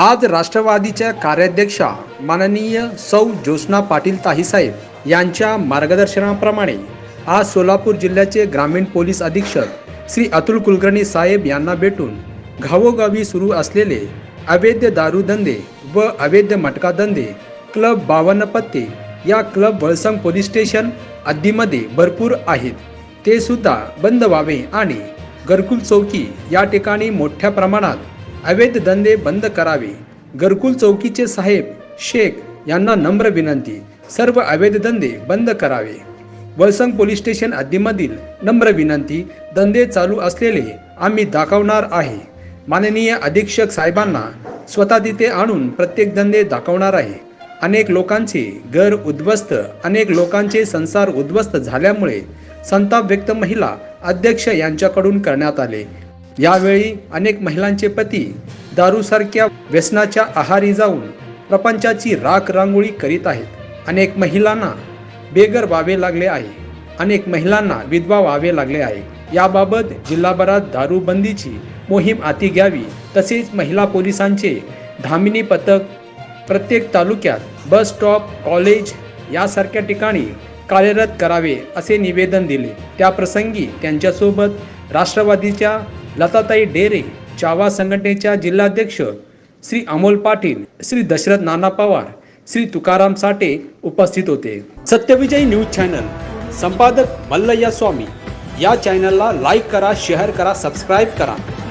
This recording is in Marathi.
आज राष्ट्रवादीच्या कार्याध्यक्षा माननीय सौ ज्योत्स्ना पाटील ताहीसाहेब यांच्या मार्गदर्शनाप्रमाणे आज सोलापूर जिल्ह्याचे ग्रामीण पोलीस अधीक्षक श्री अतुल कुलकर्णी साहेब यांना भेटून घावोगावी सुरू असलेले अवैध दारूधंदे व अवैध मटका धंदे क्लब बावन्न पत्ते या क्लब वळसंग पोलीस स्टेशन हद्दीमध्ये भरपूर आहेत. ते सुद्धा बंद व्हावे आणि घरकुल चौकी या ठिकाणी मोठ्या प्रमाणात अवैध धंदे बंद करावे. घरकुल चौकीचे साहेब शेख यांना नम्र विनंती. सर्व अवैध धंदे बंद करावे. वळसंग पोलीस स्टेशन हद्दीमधील नम्र विनंती धंदे चालू असलेले आम्ही दाखवणार आहे. माननीय अधीक्षक साहेबांना स्वतः तिथे आणून प्रत्येक धंदे दाखवणार आहे. अनेक लोकांचे घर उद्ध्वस्त अनेक लोकांचे संसार उद्ध्वस्त झाल्यामुळे संताप व्यक्त महिला अध्यक्ष यांच्याकडून करण्यात आले. यावेळी अनेक महिलांचे पती दारूसारख्या व्यसनाच्या आहारी जाऊन प्रपंचाची राख रांगोळी करीत आहेत. अनेक महिलांना बेघर व्हावे लागले आहे. अनेक महिलांना विधवा व्हावे लागले आहे. याबाबत जिल्हाभरात दारूबंदीची मोहीम हाती घ्यावी तसेच महिला पोलिसांचे धामिनी पथक प्रत्येक तालुक्यात बस स्टॉप कॉलेज यासारख्या ठिकाणी कार्यरत करावे असे निवेदन दिले. त्याप्रसंगी त्यांच्यासोबत राष्ट्रवादीच्या लताताई डेरे चावा संघटनेच्या जिल्हाध्यक्ष श्री अमोल पाटील श्री दशरथ नाना पवार श्री तुकाराम साठे उपस्थित होते. सत्यविजय न्यूज चॅनल संपादक मल्लय्या स्वामी. या चॅनलला लाईक करा शेअर करा सबस्क्राईब करा.